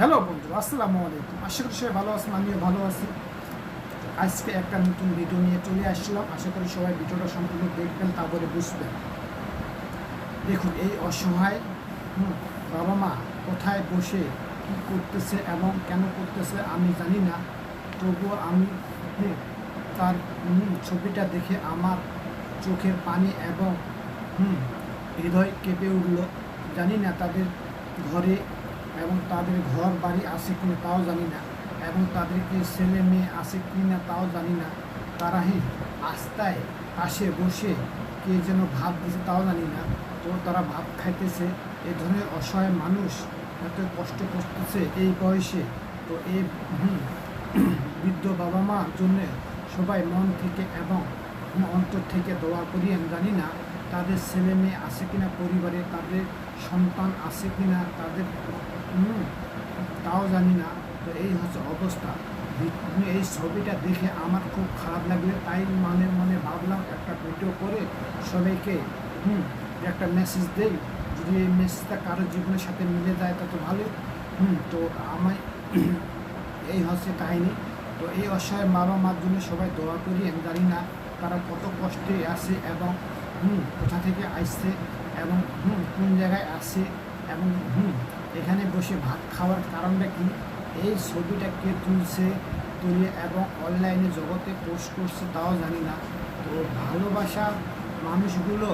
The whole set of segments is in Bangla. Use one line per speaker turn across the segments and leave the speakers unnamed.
হ্যালো বন্ধুরা, আসসালামু আলাইকুম। আশা করি সবাই ভালো আছেন, আমিও ভালো আছি। আজকে একটা নতুন ভিডিও নিয়ে চলে আসলাম। আশা করি সবাই ভিডিওটা সম্পূর্ণ দেখবেন, তারপরে বুঝবেন। দেখুন, এই অসহায় বাবা মা কোথায় বসে, কী করতেছে এবং কেন করতেছে আমি জানি না। তবুও আমি তার ছবিটা দেখে আমার চোখের পানি এবং হৃদয় কেঁপে উঠল। জানি না তাদের ঘরে এবং তাদের ঘর বাড়ি আছে কি না তাও জানি না। এবং তাদেরকে ছেলে মেয়ে আছে কি না তাও জানি না। তারা হি আস্তায় পাশে বসে কে যেন ভাত দিছে তাও জানি না। তো তারা ভাত খাইতেছে। এ ধরনের অসহায় মানুষ এত কষ্ট করতেছে এই বয়সে। তো এই বৃদ্ধ বাবা মার জন্যে সবাই মন থেকে এবং অন্তর থেকে দোয়া করি আমি জানি না। তাদের ছেলে মেয়ে আছে কিনা, পরিবারে তাদের সন্তান আছে কিনা, তাদের তাও জানি না। তো এই হচ্ছে অবস্থা। এই ছবিটা দেখে আমার খুব খারাপ লাগলে। তাই মনে মনে ভাবলাম একটা ভিডিও করে সবাইকে, হুম, একটা মেসেজ দেই। যদি এই মেসেজটা কারোর জীবনের সাথে মিলে যায়, তা তো ভালোই। হুম, তো আমায় এই হচ্ছে কাহিনী। তো এই অসহায় বাবা মার জন্য সবাই দোয়া করি। আমি জানি না তারা কত কষ্টে আছে এবং হুম, কোথা থেকে আসছে এবং হুম, কোন জায়গায় আসছে এবং হুম, এখানে বসে ভাত খাওয়ার কারণটা কি? এই ছবিটা কে তুলছে? তুলে এবং অনলাইনে জগতে পোস্ট করছে তাও জানি না। তো ভালোবাসার মানুষগুলো,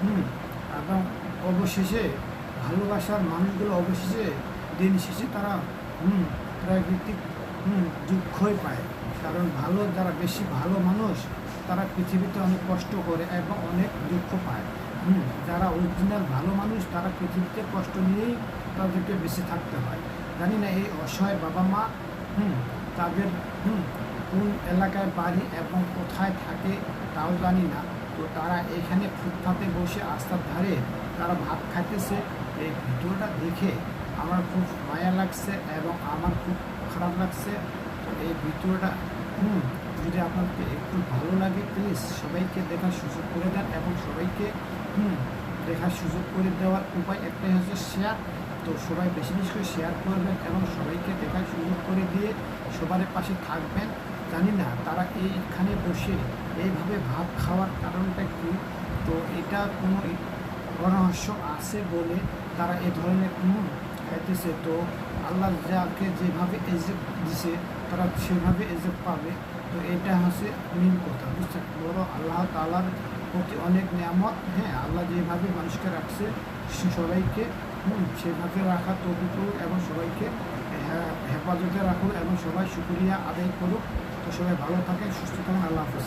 হুম, এবং অবশেষে ভালোবাসার মানুষগুলো অবশেষে দিন শেষে তারা, হুম, প্রাকৃতিক, হুম, দুঃখই পায়। কারণ ভালো, যারা বেশি ভালো মানুষ, তারা পৃথিবীতে অনেক কষ্ট করে এবং অনেক দুঃখ পায়। হুম, যারা অরিজিনাল ভালো মানুষ, তারা পৃথিবীতে কষ্ট নিয়েই তাদেরকে বেঁচে থাকতে হয়। জানি না এই অসহায় বাবা মা, হুম, তাদের, হুম, কোন এলাকায় বাড়ি এবং কোথায় থাকে তাও জানি না। তো তারা এখানে ফুটপাতে বসে আস্তার ধারে তারা ভাত খাইতেছে। এই ভিডিওটা দেখে আমার খুব মায়া লাগছে এবং আমার খুব খারাপ লাগছে। এই ভিডিওটা যদি আপনাকে একটু ভালো লাগে প্লিজ সবাইকে দেখার সুযোগ করে দেন এবং সবাইকে, হুম, দেখার সুযোগ করে দেওয়ার উপায় একটাই হচ্ছে শেয়ার তো সবাই বেশি বেশি করে শেয়ার করবেন এবং সবাইকে দেখার সুযোগ করে দিয়ে সবার পাশে থাকবেন। জানি না তারা এইখানে বসে এইভাবে ভাত খাওয়ার কারণটা কি? তো এটা কোনো রহস্য আছে বলে তারা এ ধরনের হুম খাইতেছে, তো আল্লাহ যাকে যেভাবে এজেব দিছে, তারা সেভাবে এজেব পাবে। তো এটা হচ্ছে মেন কথা, বুঝছেন? বড় আল্লাহ তালার প্রতি অনেক নিয়ামত হ্যাঁ আল্লাহ যেভাবে মানুষকে রাখছে, সবাইকে সেভাবে রাখা তৈরি করুক এবং সবাইকে হেফাজতে রাখুক এবং সবাই শুক্রিয়া আদায় করুক। তো সবাই ভালো থাকেন, সুস্থ থাকুন, আল্লাহ হাফেজ।